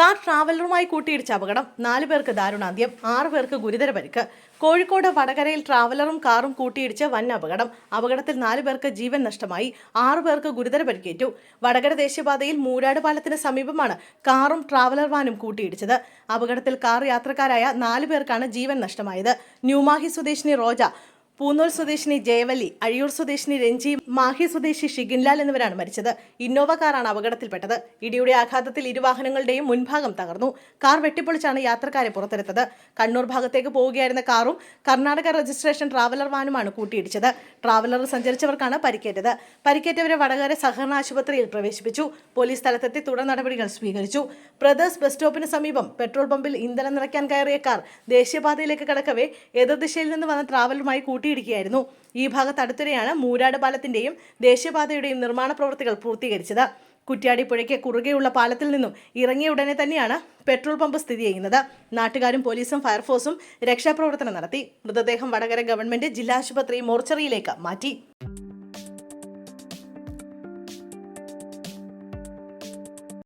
Car ട്രാവലറുമായി കൂട്ടിയിടിച്ച അപകടം. നാലു പേർക്ക് ദാരുണാന്ത്യം ആറ് പേർക്ക് ഗുരുതര പരിക്ക്. കോഴിക്കോട് വടകരയിൽ ട്രാവലറും കാറും കൂട്ടിയിടിച്ച് വൻ അപകടം. അപകടത്തിൽ നാലു പേർക്ക് ജീവൻ നഷ്ടമായി ആറ് പേർക്ക് ഗുരുതര പരിക്കേറ്റു. വടകര ദേശീയപാതയിൽ മൂരാട് പാലത്തിന് സമീപമാണ് കാറും ട്രാവലർ വാനും കൂട്ടിയിടിച്ചത്. അപകടത്തിൽ കാർ യാത്രക്കാരായ നാലു പേർക്കാണ് ജീവൻ നഷ്ടമായത്. ന്യൂമാഹി സ്വദേശിനി റോജ പൂന്നൂർ സ്വദേശിനി ജയവലി അഴിയൂർ സ്വദേശിനി രഞ്ജി മാഹി സ്വദേശി ഷിഗിൻലാൽ എന്നിവരാണ് മരിച്ചത്. ഇന്നോവ കാറാണ് അപകടത്തിൽപ്പെട്ടത്. ഇടിയുടെ ആഘാതത്തിൽ ഇരുവാഹനങ്ങളുടെയും മുൻഭാഗം തകർന്നു. കാർ വെട്ടിപ്പൊളിച്ചാണ് യാത്രക്കാരെ പുറത്തെടുത്തത്. കണ്ണൂർ ഭാഗത്തേക്ക് പോവുകയായിരുന്ന കാറും കർണാടക രജിസ്ട്രേഷൻ ട്രാവലർ വാനുമാണ് കൂട്ടിയിടിച്ചത്. ട്രാവലറിൽ സഞ്ചരിച്ചവർക്കാണ് പരിക്കേറ്റത്. പരിക്കേറ്റവരെ വടകര സഹകരണ ആശുപത്രിയിൽ പ്രവേശിപ്പിച്ചു. പോലീസ് സ്ഥലത്തെത്തി തുടർ നടപടികൾ സ്വീകരിച്ചു. ബ്രദേഴ്സ് ബസ് സ്റ്റോപ്പിന് സമീപം പെട്രോൾ പമ്പിൽ ഇന്ധനം നിറയ്ക്കാൻ കയറിയ കാർ ദേശീയപാതയിലേക്ക് കടക്കവേ എതിർദിശയിൽ നിന്ന് വന്ന ട്രാവലറുമായി കൂട്ടിയിടിക്കുകയായിരുന്നു ഈ ഭാഗത്ത് അടുത്തിടെയാണ് മൂരാട് പാലത്തിന്റെയും ദേശീയപാതയുടെയും നിർമ്മാണ പ്രവൃത്തികൾ പൂർത്തീകരിച്ചത്. കുറ്റ്യാടി പുഴയ്ക്ക് കുറുകെയുള്ള പാലത്തിൽ നിന്നും ഇറങ്ങിയ ഉടനെ തന്നെയാണ് പെട്രോൾ പമ്പ് സ്ഥിതി ചെയ്യുന്നത്. നാട്ടുകാരും പോലീസും ഫയർഫോഴ്സും രക്ഷാപ്രവർത്തനം നടത്തി. മൃതദേഹം വടകര ഗവൺമെന്റ് ജില്ലാ ആശുപത്രി മോർച്ചറിയിലേക്ക് മാറ്റി.